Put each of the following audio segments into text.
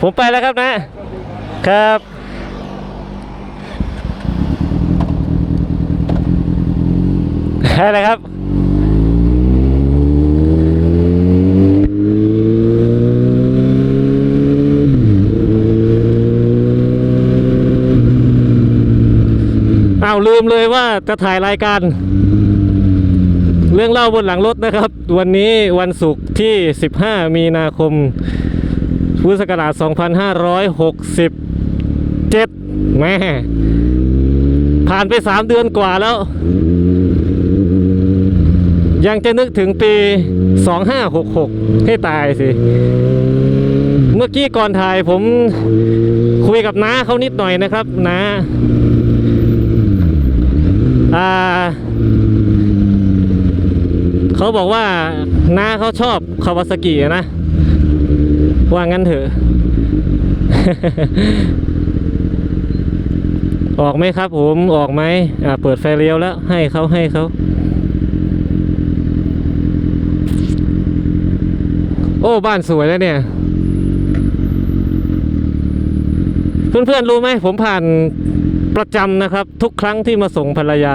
ผมไปแล้วครับนะ ครับ อะไรครับอ้าวลืมเลยว่าจะถ่ายรายการเรื่องเล่าบนหลังรถนะครับ วันนี้วันศุกร์ที่ 15 มีนาคม พุทธศักราช 2567 แม่ผ่านไป 3 เดือนกว่าแล้ว ยังจะนึกถึงปี 2566 ให้ตายสิ เมื่อกี้ก่อนถ่ายผมคุยกับน้าเขานิดหน่อยนะครับน้าอ่าเขาบอกว่าน้าเขาชอบคาวาซากินะ ว่างั้นเถอะ ออกไหมครับผมออกไหมอ่าเปิดไฟเลี้ยวแล้ว ให้เขาให้เขาโอ้บ้านสวยแล้วเนี่ย เพื่อนๆรู้ไหมผมผ่านประจำนะครับ ทุกครั้งที่มาส่งภรรยา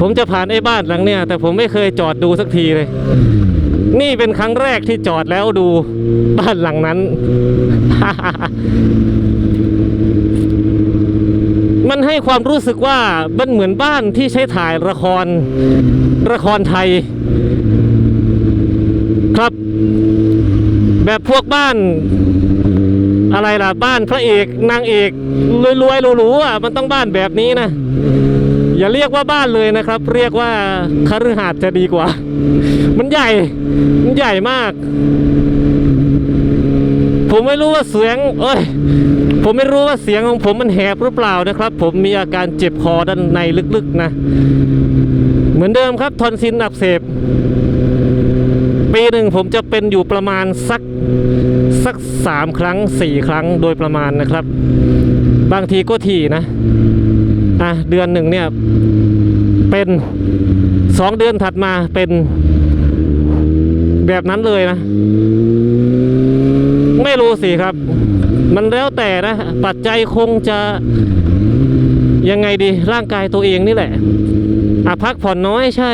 ผมจะผ่านไอ้บ้านหลังเนี่ย แต่ผมไม่เคยจอดดูสักทีเลย นี่เป็นครั้งแรกที่จอดแล้วดูบ้านหลังนั้น มันให้ความรู้สึกว่ามันเหมือนบ้านที่ใช้ถ่ายละครละครไทย ครับ แบบพวกบ้านอะไรล่ะบ้านพระเอกนางเอกรวยๆหรูๆอะมันต้องบ้านแบบนี้นะ อย่าเรียกว่าบ้านเลยนะครับ เรียกว่าคฤหาสน์จะดีกว่า มันใหญ่ มันใหญ่มาก ผมไม่รู้ว่าเสียง เอ้ย ผมไม่รู้ว่าเสียงของผมมันแหบหรือเปล่านะครับ ผมมีอาการเจ็บคอด้านในลึกๆนะ เหมือนเดิมครับทอนซิลอักเสบ ปีหนึ่งผมจะเป็นอยู่ประมาณสักสักสามครั้งสี่ครั้งโดยประมาณนะครับ บางทีก็ทีนะ อะเดือนหนึ่งเนี่ยเป็นสองเดือนถัดมาเป็นแบบนั้นเลยนะ ไม่รู้สิครับ มันแล้วแต่นะ ปัจจัยคงจะยังไงดีร่างกายตัวเองนี่แหละอะพักผ่อนน้อยใช่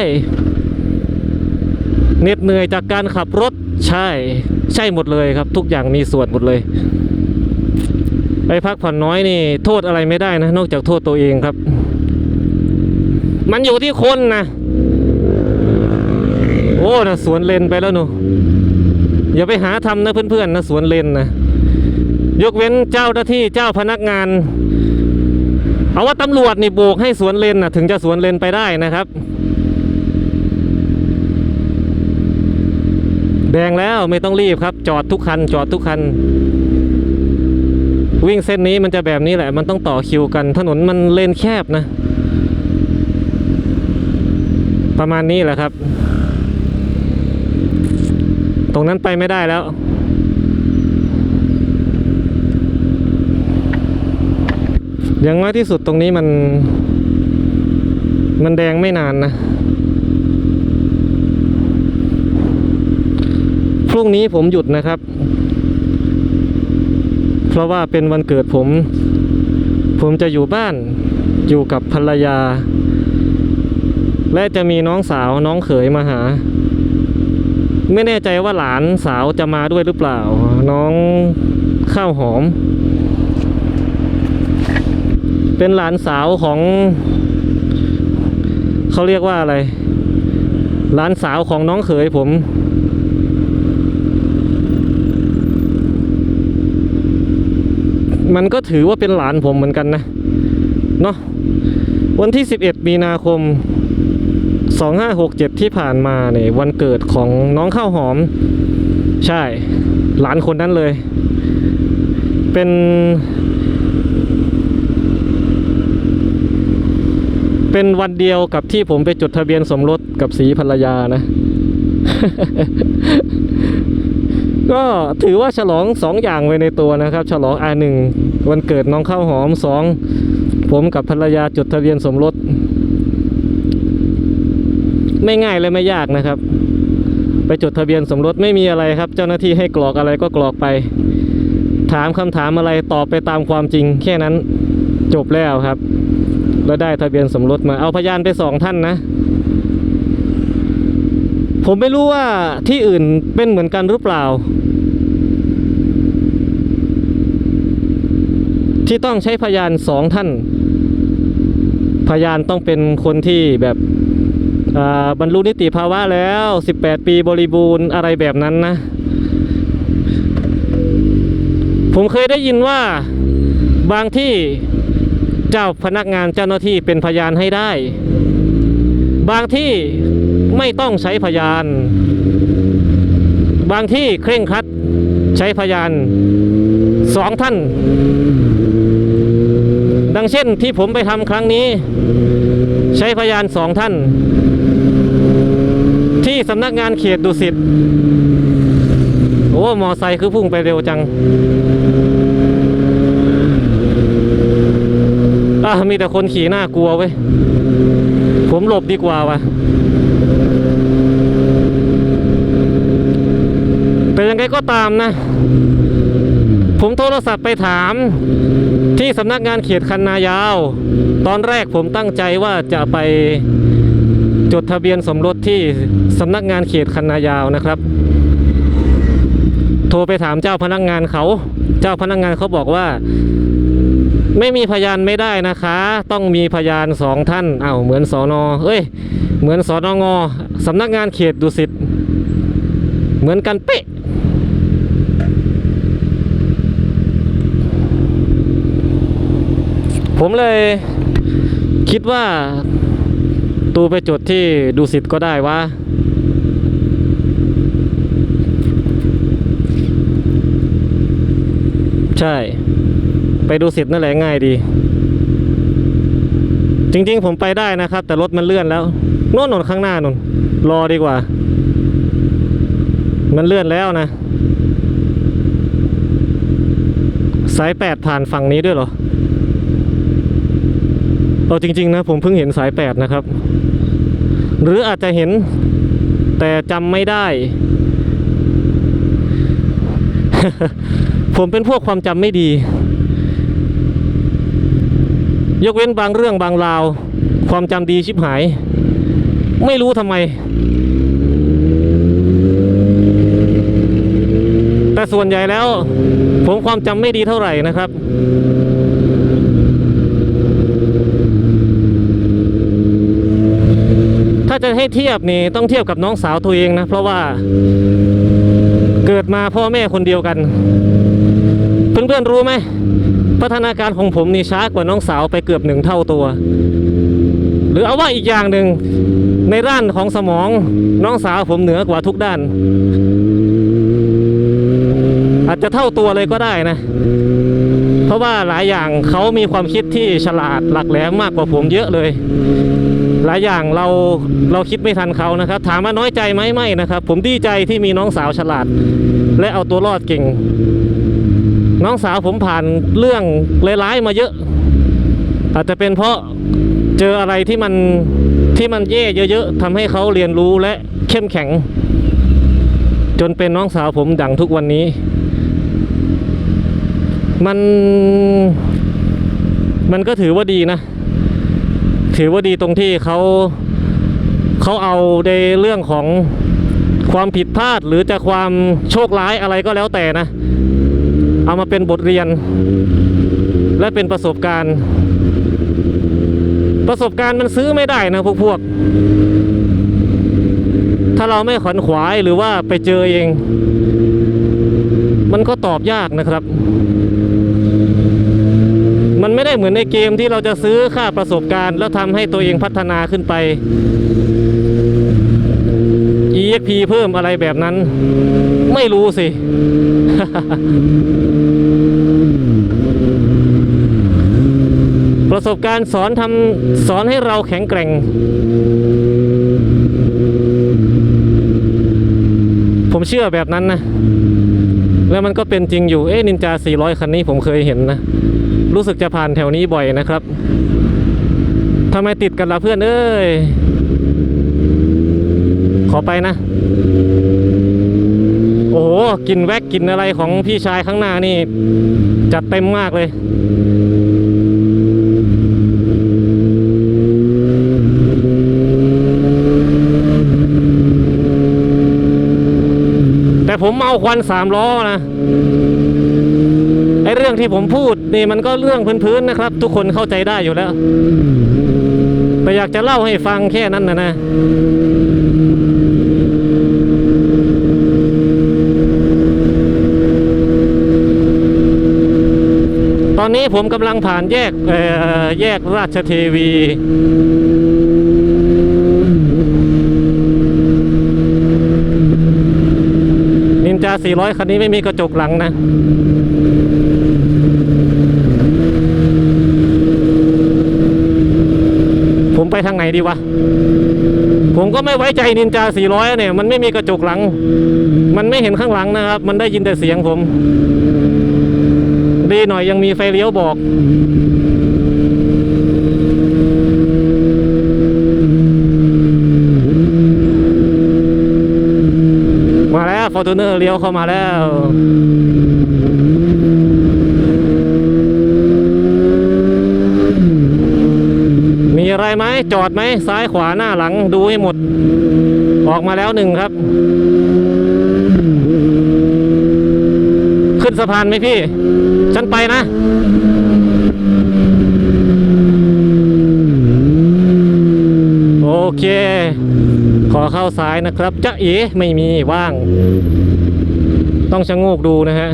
เหน็ดเหนื่อยจากการขับรถใช่ ใช่หมดเลยครับ ทุกอย่างมีส่วนหมดเลย ไปพักผ่อนน้อยนี่ โทษอะไรไม่ได้นะ นอกจากโทษตัวเองครับ มันอยู่ที่คนนะโอ้นะสวนเลนไปแล้วหนูอย่าไปหาทำนะเพื่อนๆนะสวนเลนนะยกเว้นเจ้าหน้าที่เจ้าพนักงาน เอาว่าตำรวจนี่โบกให้สวนเลนนะถึงจะสวนเลนไปได้นะครับ แดงแล้วไม่ต้องรีบครับ จอดทุกคัน จอดทุกคัน วิ่งเส้นนี้มันจะแบบนี้แหละ มันต้องต่อคิวกัน ถนนมันเลนแคบนะ ประมาณนี้แหละครับ ตรงนั้นไปไม่ได้แล้วอย่างน้อยที่สุดตรงนี้มัน มันแดงไม่นานนะ พรุ่งนี้ผมหยุดนะครับ เพราะว่าเป็นวันเกิดผม ผมจะอยู่บ้านอยู่กับภรรยา และจะมีน้องสาวน้องเขยมาหา ไม่แน่ใจว่าหลานสาวจะมาด้วยหรือเปล่า น้องข้าวหอม เป็นหลานสาวของ เขาเรียกว่าอะไร หลานสาวของน้องเขยผม มันก็ถือว่าเป็นหลานผมเหมือนกันนะเนาะวันที่ 11 มีนาคม 2567 ที่ผ่านมาเนี่ยวันเกิดของน้องข้าวหอม ใช่ หลานคนนั้นเลย เป็น เป็นวันเดียวกับที่ผมไปจดทะเบียนสมรสกับสีภรรยานะ ก็ถือว่าฉลองสองอย่างไว้ในตัวนะครับ ฉลองอาหนึ่งวันเกิดน้องข้าวหอมสองผมกับภรรยาจดทะเบียนสมรส ไม่ง่ายและไม่ยากนะครับ ไปจดทะเบียนสมรสไม่มีอะไรครับ เจ้าหน้าที่ให้กรอกอะไรก็กรอกไป ถามคำถามอะไรตอบไปตามความจริง แค่นั้นจบแล้วครับ แล้วได้ทะเบียนสมรสมาเอาพยานไปสองท่านนะ ผมไม่รู้ว่าที่อื่นเป็นเหมือนกันหรือเปล่า ที่ต้องใช้พยานสองท่าน พยานต้องเป็นคนที่แบบบรรลุนิติภาวะแล้ว 18 ปีบริบูรณ์อะไรแบบนั้นนะ ผมเคยได้ยินว่าบางที่เจ้าพนักงานเจ้าหน้าที่เป็นพยานให้ได้ บางที่ ไม่ต้องใช้พยาน บางที่เคร่งครัดใช้พยานสองท่าน ดังเช่นที่ผมไปทำครั้งนี้ ใช้พยานสองท่าน ที่สำนักงานเขตดุสิตโอ้มอไซค์คือพุ่งไปเร็วจังอะมีแต่คนขี่หน้ากลัวเว้ย ผมหลบดีกว่าวะแต่ยังไงก็ตามนะ ผมโทรศัพท์ไปถาม ที่สำนักงานเขตคันนายาว ตอนแรกผมตั้งใจว่าจะไปจดทะเบียนสมรสที่สำนักงานเขตคันนายาวนะครับ โทรไปถามเจ้าพนักงานเขา เจ้าพนักงานเขาบอกว่า ไม่มีพยานไม่ได้นะคะ ต้องมีพยานสองท่านอ้าวเหมือนสอนอเอ้ย เหมือนสอนองอสำนักงานเขตดุสิตเหมือนกันเป๊ะผมเลยคิดว่าตูไปจดที่ดูสิตก็ได้ว่าใช่ ไปดูสิตนั่นแหละง่ายดี จริงๆผมไปได้นะครับ แต่รถมันเลื่อนแล้วโน่นนนข้างหน้านนรอดีกว่า มันเลื่อนแล้วนะ สายแปดผ่านฝั่งนี้ด้วยเหรอเอาจริง ๆ นะ ผมเพิ่งเห็นสายแปดนะครับ หรืออาจจะเห็นแต่จำไม่ได้ ผมเป็นพวกความจำไม่ดี ยกเว้นบางเรื่องบางราว ความจำดีชิบหาย ไม่รู้ทำไม แต่ส่วนใหญ่แล้ว ผมความจำไม่ดีเท่าไหร่นะครับถ้าจะให้เทียบนี่ต้องเทียบกับน้องสาวตัวเองนะ เพราะว่าเกิดมาพ่อแม่คนเดียวกัน เพื่อนๆรู้ไหม พัฒนาการของผมนี่ช้ากว่าน้องสาวไปเกือบหนึ่งเท่าตัว หรือเอาว่าอีกอย่างหนึ่งในด้านของสมองน้องสาวผมเหนือกว่าทุกด้าน อาจจะเท่าตัวเลยก็ได้นะ เพราะว่าหลายอย่างเขามีความคิดที่ฉลาดหลักแหลมมากกว่าผมเยอะเลย หลายอย่างเราเราคิดไม่ทันเขานะครับ ถามว่าน้อยใจไหมไม่นะครับ ผมดีใจที่มีน้องสาวฉลาด และเอาตัวรอดเก่ง น้องสาวผมผ่านเรื่องร้ายๆมาเยอะ อาจจะเป็นเพราะเจออะไรที่มันที่มันแย่เยอะๆทำให้เขาเรียนรู้และเข้มแข็ง จนเป็นน้องสาวผมดังทุกวันนี้ มันมันก็ถือว่าดีนะ ถือว่าดีตรงที่เขาเขาเอาในเรื่องของความผิดพลาดหรือจะความโชคร้ายอะไรก็แล้วแต่นะ เอามาเป็นบทเรียน และเป็นประสบการณ์ ประสบการณ์มันซื้อไม่ได้นะพวกพวก ถ้าเราไม่ขวนขวายหรือว่าไปเจอเอง มันก็ตอบยากนะครับ มันไม่ได้เหมือนในเกมที่เราจะซื้อค่าประสบการณ์ แล้วทำให้ตัวเองพัฒนาขึ้นไป EXP เพิ่มอะไรแบบนั้น ไม่รู้สิ ประสบการณ์สอนทำสอนให้เราแข็งแกร่งผมเชื่อแบบนั้นนะ แล้วมันก็เป็นจริงอยู่ เอ๊ะนินจา 400 คันนี้ผมเคยเห็นนะ รู้สึกจะผ่านแถวนี้บ่อยนะครับ ทำไมติดกันล่ะเพื่อนเอ้ย ขอไปนะ โอ้กลินแวกกลินอะไรของพี่ชายข้างหน้านี่ จัดเต็มมากเลย แต่ผมเมาควันสามล้อนะไอเรื่องที่ผมพูดนี่มันก็เรื่องพื้นๆนะครับ ทุกคนเข้าใจได้อยู่แล้ว แต่อยากจะเล่าให้ฟังแค่นั้นนะนะ ตอนนี้ผมกำลังผ่านแยกแยกราชเทวี นินจา 400 คันนี้ไม่มีกระจกหลังนะผมไปทางไหนดีวะ ผมก็ไม่ไว้ใจนินจา 400 เนี่ย มันไม่มีกระจกหลัง มันไม่เห็นข้างหลังนะครับ มันได้ยินแต่เสียงผม ดีหน่อยยังมีไฟเลี้ยวบอกมาแล้วฟอร์จูเนอร์เลี้ยวเข้ามาแล้วมีอะไรไหมจอดไหมซ้ายขวาหน้าหลังดูให้หมด ออกมาแล้วหนึ่งครับ ขึ้นสะพานไหมพี่ ฉันไปนะ โอเค ขอเข้าซ้ายนะครับจะเอ๋ไม่มีว่าง ต้องชะโงกดูนะฮะ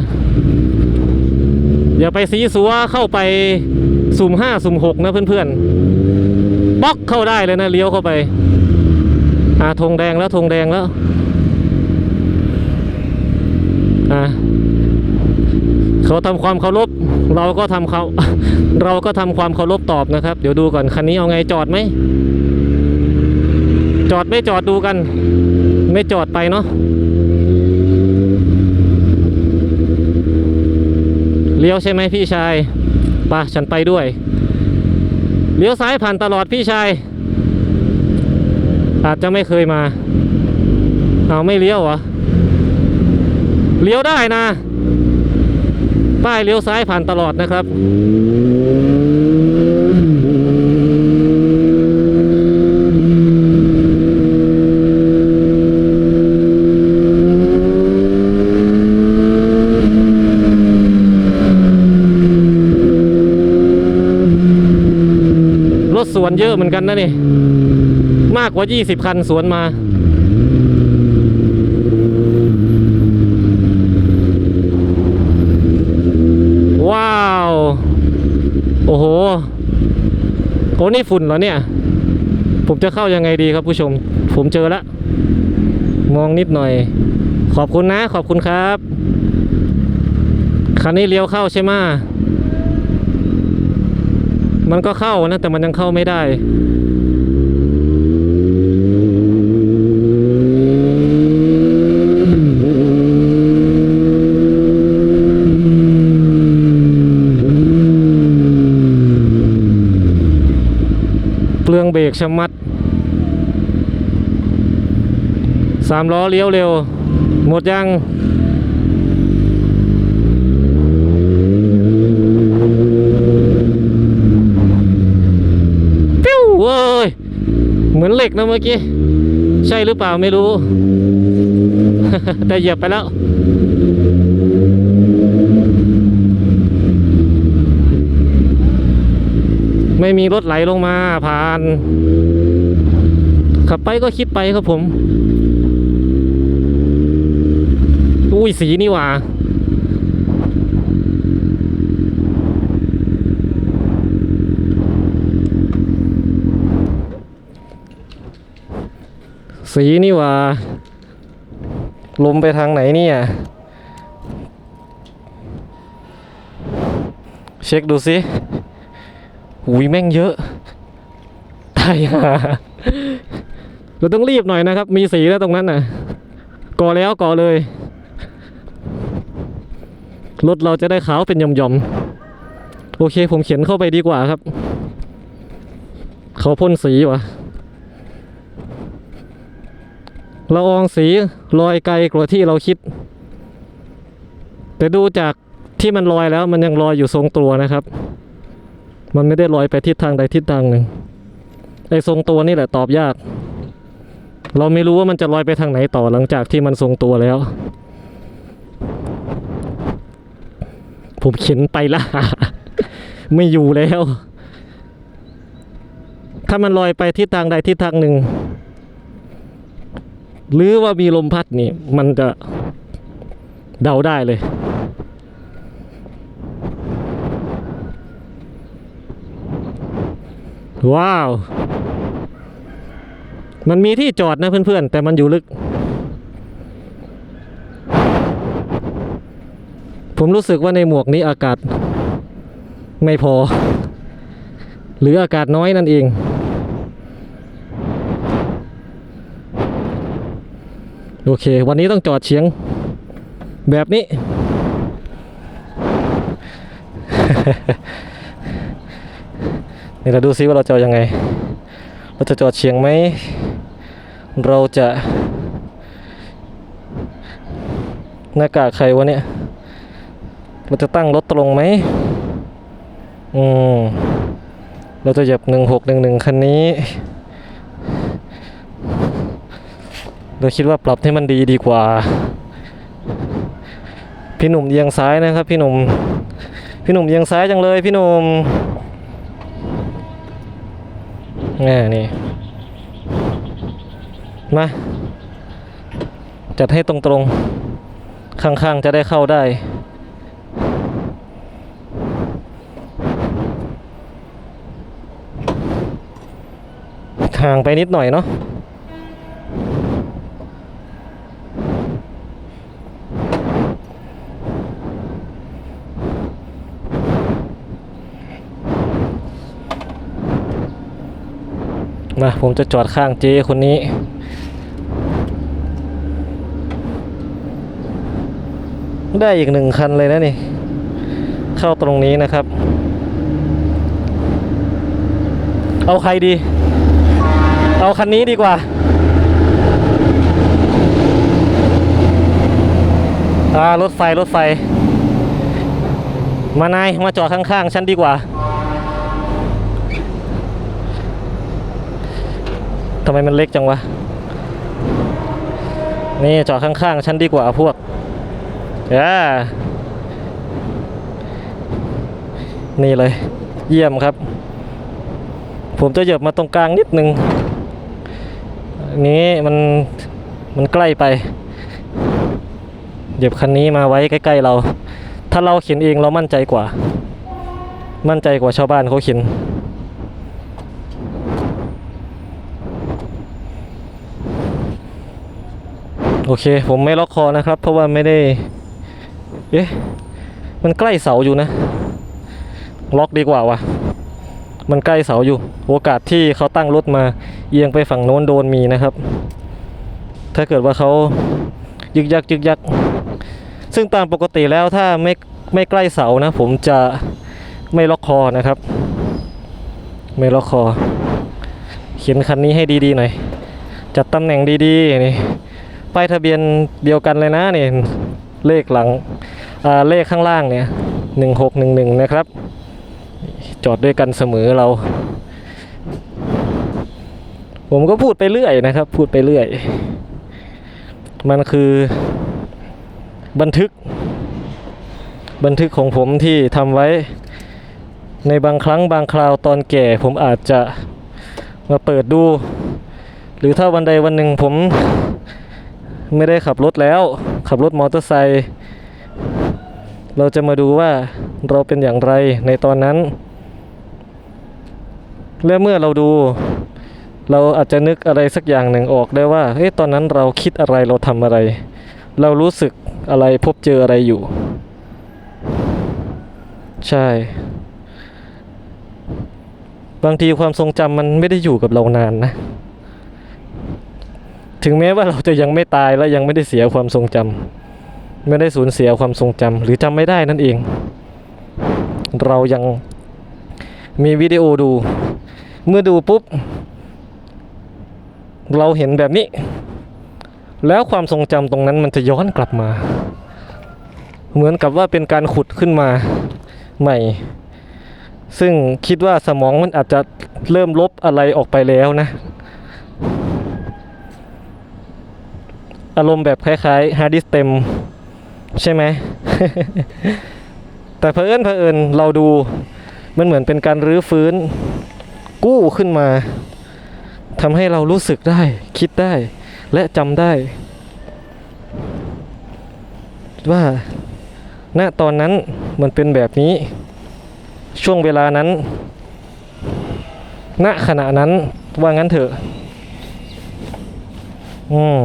อย่าไปซีซัวเข้าไปสุ่มห้าสุ่มหกนะเพื่อนๆบล็อกเข้าได้เลยนะเลี้ยวเข้าไปอ่าธงแดงแล้วธงแดงแล้ว อ่า เขาทำความเคารพเราก็ทำเขาเราก็ทำความเคารพตอบนะครับ เดี๋ยวดูก่อนคันนี้เอาไงจอดไหมจอดไม่จอดดูกัน ไม่จอดไปเนาะเลี้ยวใช่ไหมพี่ชายป่ะฉันไปด้วยเลี้ยวซ้ายผ่านตลอดพี่ชายอาจจะไม่เคยมา เอาไม่เลี้ยวเหรอเลี้ยวได้นะ ป้ายเลี้ยวซ้ายผ่านตลอดนะครับ รถสวนเยอะเหมือนกันนะนี่ มากกว่า 20 คันสวนมา ว้าว โอ้โหโอ้นี่ฝุ่นเหรอเนี่ย ผมจะเข้ายังไงดีครับผู้ชม ผมเจอละ มองนิดหน่อย ขอบคุณนะ ขอบคุณครับ คันนี้เลี้ยวเข้าใช่ไหมมันก็เข้านะ แต่มันยังเข้าไม่ได้ เบรกชะมัดสามล้อเลี้ยวเร็ว หมดยังปิ้วเว้ยเหมือนเหล็กนะเมื่อกี้ ใช่หรือเปล่าไม่รู้ แต่เหยียบไปแล้ว ไม่มีรถไหลลงมาผ่าน ขับไปก็คิดไปครับผม อุ้ยสีนี่หว่าสีนี่หว่า ลมไปทางไหนเนี่ย เช็คดูสิ หุยแม่งเยอะตายห่าเราต้องรีบหน่อยนะครับ มีสีแล้วตรงนั้นน่ะ ก่อแล้วก่อเลย รถเราจะได้ขาวเป็นย่อมๆ โอเคผมเขียนเข้าไปดีกว่าครับ เขาพ่นสีวะละอองสีลอยไกลกว่าที่เราคิด แต่ดูจากที่มันลอยแล้วมันยังลอยอยู่ทรงตัวนะครับ มันไม่ได้ลอยไปทิศทางใดทิศทางหนึ่งไอ้ทรงตัวนี่แหละตอบยาก เราไม่รู้ว่ามันจะลอยไปทางไหนต่อหลังจากที่มันทรงตัวแล้ว ผมเข็นไปละ ไม่อยู่แล้ว ถ้ามันลอยไปทิศทางใดทิศทางหนึ่ง หรือว่ามีลมพัดนี่ มันจะเดาได้เลย ว้าว มันมีที่จอดนะเพื่อนๆ แต่มันอยู่ลึก ผมรู้สึกว่าในหมวกนี้อากาศ ไม่พอ หรืออากาศน้อยนั่นเอง โอเค วันนี้ต้องจอดเฉียง แบบนี้ นี่เราดูซิว่าเราจะเอายังไง เราจะจอดเฉียงไหม เราจะหน้ากากใครวะเนี่ย เราจะตั้งรถตรงไหม อืม เราจะหยียบหนึ่งหกหนึ่งหนึ่งคันนี้ เราคิดว่าปรับให้มันดีดีกว่า พี่หนุ่มเอียงซ้ายนะครับ พี่หนุ่ม พี่หนุ่มเอียงซ้ายจังเลย พี่หนุ่ม แง่นี่มา จัดให้ตรงๆ ข้างๆ จะได้เข้าได้ ห่างไปนิดหน่อยเนาะ มาผมจะจอดข้างเจ๊คนนี้ ได้อีกหนึ่งคันเลยนะนี่ เข้าตรงนี้นะครับ เอาใครดี เอาคันนี้ดีกว่า อ่ารถไฟรถไฟ มานาย มาจอดข้างๆ ฉันดีกว่า ทำไมมันเล็กจังวะ นี่จอดข้างๆฉันดีกว่าพวกอ่านี่เลย เยี่ยมครับ ผมจะเหยียบมาตรงกลางนิดนึงนนี้มันมันใกล้ไปเหยียบคันนี้มาไว้ใกล้ ๆ เรา ถ้าเราเขียนเองเรามั่นใจกว่า มั่นใจกว่าชาวบ้านเขาเขียน โอเค ผมไม่ล็อกคอนะครับ เพราะว่าไม่ได้เอ๊ะมันใกล้เสาอยู่นะ ล็อกดีกว่าวะมันใกล้เสาอยู่ โอกาสที่เขาตั้งรถมาเอียงไปฝั่งโน้นโดนมีนะครับ ถ้าเกิดว่าเขายึกยักยึกยัก ซึ่งตามปกติแล้วถ้าไม่ไม่ใกล้เสานะ ผมจะไม่ล็อกคอนะครับ ไม่ล็อกคอ เขียนคันนี้ให้ดีๆหน่อย จัดตำแหน่งดีๆนี่ ป้ายทะเบียนเดียวกันเลยนะนี่เลขหลังเลขข้างล่างเนี่ยหนึ่งหกหนึ่งหนึ่งนะครับ จอดด้วยกันเสมอเรา ผมก็พูดไปเรื่อยนะครับ พูดไปเรื่อย มันคือบันทึก บันทึกของผมที่ทำไว้ในบางครั้งบางคราวตอนแก่ผมอาจจะมาเปิดดู หรือถ้าวันใดวันหนึ่งผม ไม่ได้ขับรถแล้ว ขับรถมอเตอร์ไซค์เราจะมาดูว่าเราเป็นอย่างไรในตอนนั้น และเมื่อเราดู เราอาจจะนึกอะไรสักอย่างหนึ่งออกได้ว่าเฮ้ยตอนนั้นเราคิดอะไรเราทำอะไร เรารู้สึกอะไรพบเจออะไรอยู่ ใช่ บางทีความทรงจำมันไม่ได้อยู่กับเรานานนะ ถึงแม้ว่าเราจะยังไม่ตายและยังไม่ได้เสียความทรงจำไม่ได้สูญเสียความทรงจำหรือจำไม่ได้นั่นเอง เรายังมีวิดีโอดู เมื่อดูปุ๊บ เราเห็นแบบนี้ แล้วความทรงจำตรงนั้นมันจะย้อนกลับมา เหมือนกับว่าเป็นการขุดขึ้นมาใหม่ ซึ่งคิดว่าสมองมันอาจจะเริ่มลบอะไรออกไปแล้วนะ อารมณ์แบบคล้ายๆฮาร์ดดิสเต็มใช่ไหม แต่เพอเอิญเพอเอิญเราดูมันเหมือนเป็นการรื้อฟื้น กู้ขึ้นมาทำให้เรารู้สึกได้ คิดได้ และจำได้ ว่าณตอนนั้นมันเป็นแบบนี้ ช่วงเวลานั้น ณขณะนั้นว่างั้นเถอะ อืม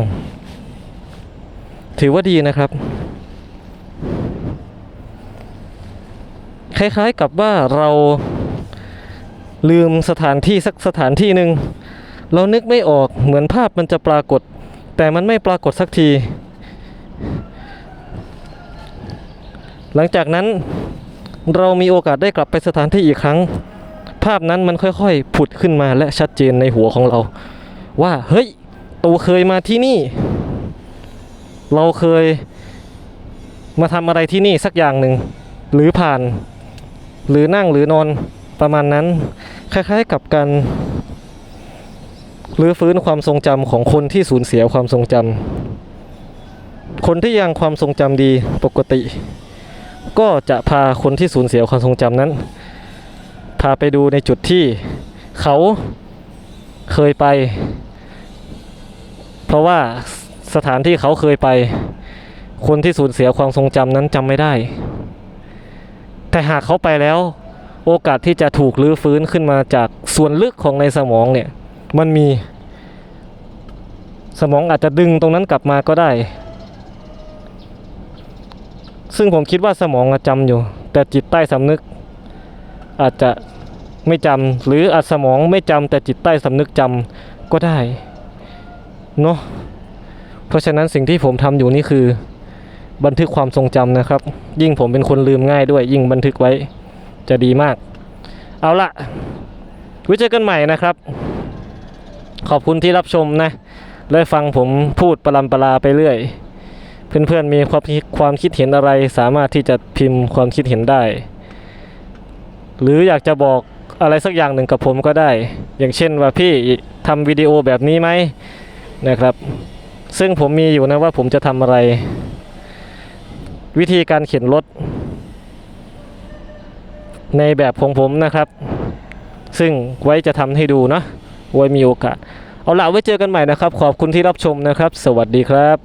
ถือว่าดีนะครับ คล้ายๆกับว่าเราลืมสถานที่สักสถานที่หนึ่งเรานึกไม่ออกเหมือนภาพมันจะปรากฏ แต่มันไม่ปรากฏสักที หลังจากนั้นเรามีโอกาสได้กลับไปสถานที่อีกครั้ง ภาพนั้นมันค่อยๆ ผุดขึ้นมาและชัดเจนในหัวของเรา ว่าเฮ้ยตูเคยมาที่นี่ เราเคยมาทำอะไรที่นี่สักอย่างหนึ่ง หรือผ่าน หรือนั่งหรือนอนประมาณนั้น คล้ายๆกับการรื้อฟื้นความทรงจำของคนที่สูญเสียความทรงจำคนที่ยังความทรงจำดีปกติ ก็จะพาคนที่สูญเสียความทรงจำนั้น พาไปดูในจุดที่เขาเคยไป เพราะว่า สถานที่เขาเคยไป คนที่สูญเสียความทรงจำนั้นจำไม่ได้ แต่หากเขาไปแล้ว โอกาสที่จะถูกลื้อฟื้นขึ้นมาจากส่วนลึกของในสมองเนี่ย มันมี สมองอาจจะดึงตรงนั้นกลับมาก็ได้ ซึ่งผมคิดว่าสมองจำอยู่ แต่จิตใต้สำนึก อาจจะไม่จำหรืออาจสมองไม่จำแต่จิตใต้สำนึกจำก็ได้เนาะ เพราะฉะนั้นสิ่งที่ผมทำอยู่นี่คือบันทึกความทรงจำนะครับ ยิ่งผมเป็นคนลืมง่ายด้วย ยิ่งบันทึกไว้จะดีมาก เอาละไว้เจอกันใหม่นะครับ ขอบคุณที่รับชมนะและฟังผมพูดปลำปลาไปเรื่อย เพื่อนๆมีความความคิดเห็นอะไรสามารถที่จะพิมพ์ความคิดเห็นได้ หรืออยากจะบอกอะไรสักอย่างหนึ่งกับผมก็ได้ อย่างเช่นว่าพี่ทำวิดีโอแบบนี้ไหมนะครับ ซึ่งผมมีอยู่นะว่าผมจะทำอะไร วิธีการเขียนรถ ในแบบของผมนะครับ ซึ่งไว้จะทำให้ดูเนาะไว้มีโอกาส เอาล่ะไว้เจอกันใหม่นะครับ ขอบคุณที่รับชมนะครับ สวัสดีครับ